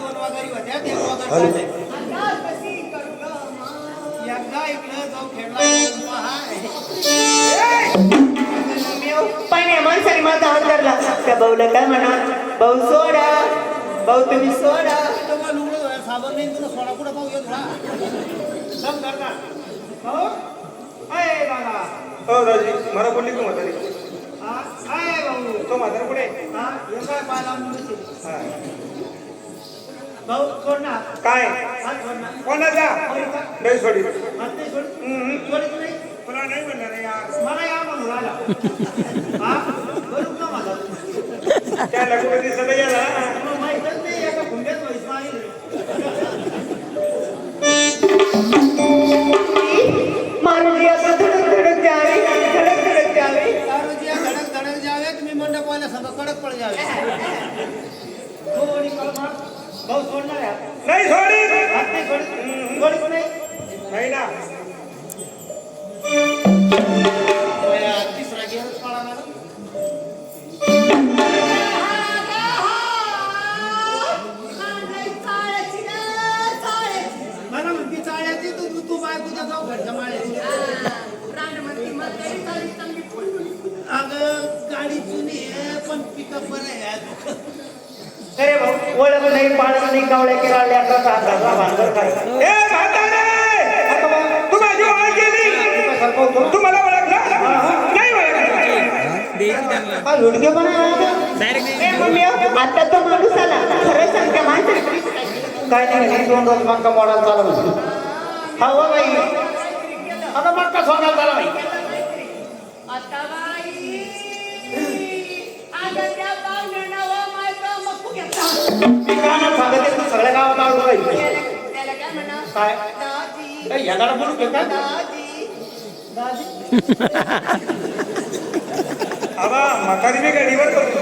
दोन वगैरे होत्या ते वगैरे जाऊ खेळला पण या माणसाने माझा हात त्या भाऊला काय म्हणा. भाऊ सोडा. भाऊ तुम्ही सोडा. साबण नाही तुला पाहू येत हो दाजी. मला बोलली तू म्हातारी. अय भाऊ. तो म्हातारा कुठे हा? एवढा पाहिला काय कोणाचा. नाही सोडी तुला नाही म्हणणार मला या म्हणून राहिला हा बरोबर ना माझा त्याला कुठे दिसत गेला माहीतच नाही एका खुंड्यात म्हैस मारली. मारुती असं धडक धडक द्यावी धडक धडक द्यावी धडक धडक जावे तुम्ही मंडप वाल्या संग कडक पड जावे. भाऊ सोडणार आहे. नाही सोडी हात नाही सोडीत. सोडीत नाही. नाही ना. तिसरा गेअर पळाला मला म्हणती चाळ्याची तू तू बायकोच्या जाऊ घरच्या माळ्याची. अगं गाडी जुनी आहे पण पिकअप बरं आहे अरे भाऊ ओळख नाही पाळख नाही कावळ्या केराळल्या का भांगर काय? तू माझी ओळख केली. तू मला ओळखलं? नाही ओळखलं. लुडके पण ए मम्मी आता तो माणूस आला खरं सांगते माणसाने काय नाही दोन रोज मक्का मोडा चालू हा हो बाई. आता मक्का सोडायला चालू काय नाही सांगते तू सगळ्या गावात आलो बाई काय? काय या गाडा बोलू का? आबा म्हातारी मी गाडीवर करतो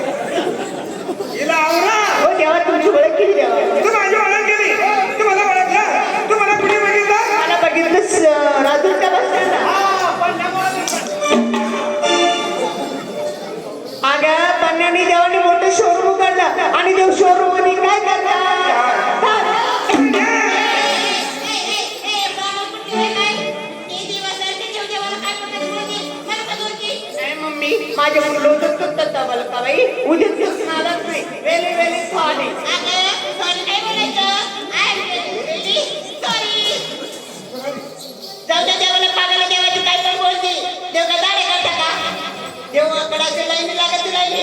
हिला आवरा. हो देवा तुमची ओळख केली देवा. अगं पन्नानी देवाने मोठं शोरूम उघडलं आणि देव शोरूममध्ये काय करतात? माझ्या मुलं होतं मला का बाई. उद्या नाही. वेले वेले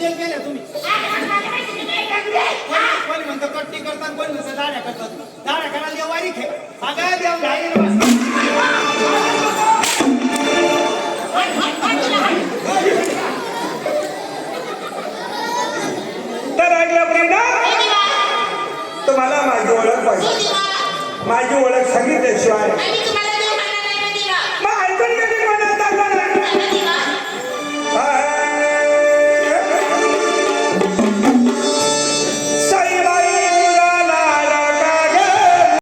डिझेल केल्या तुम्ही. कोणी म्हणतं कट्टी करतात कोणी म्हणतं दाड्या करतात. दाड्या करायला देव वारी खेळ अगं देव तर तुम्हाला माझी ओळख पाहिजे. माझी ओळख सांगितल्याशिवाय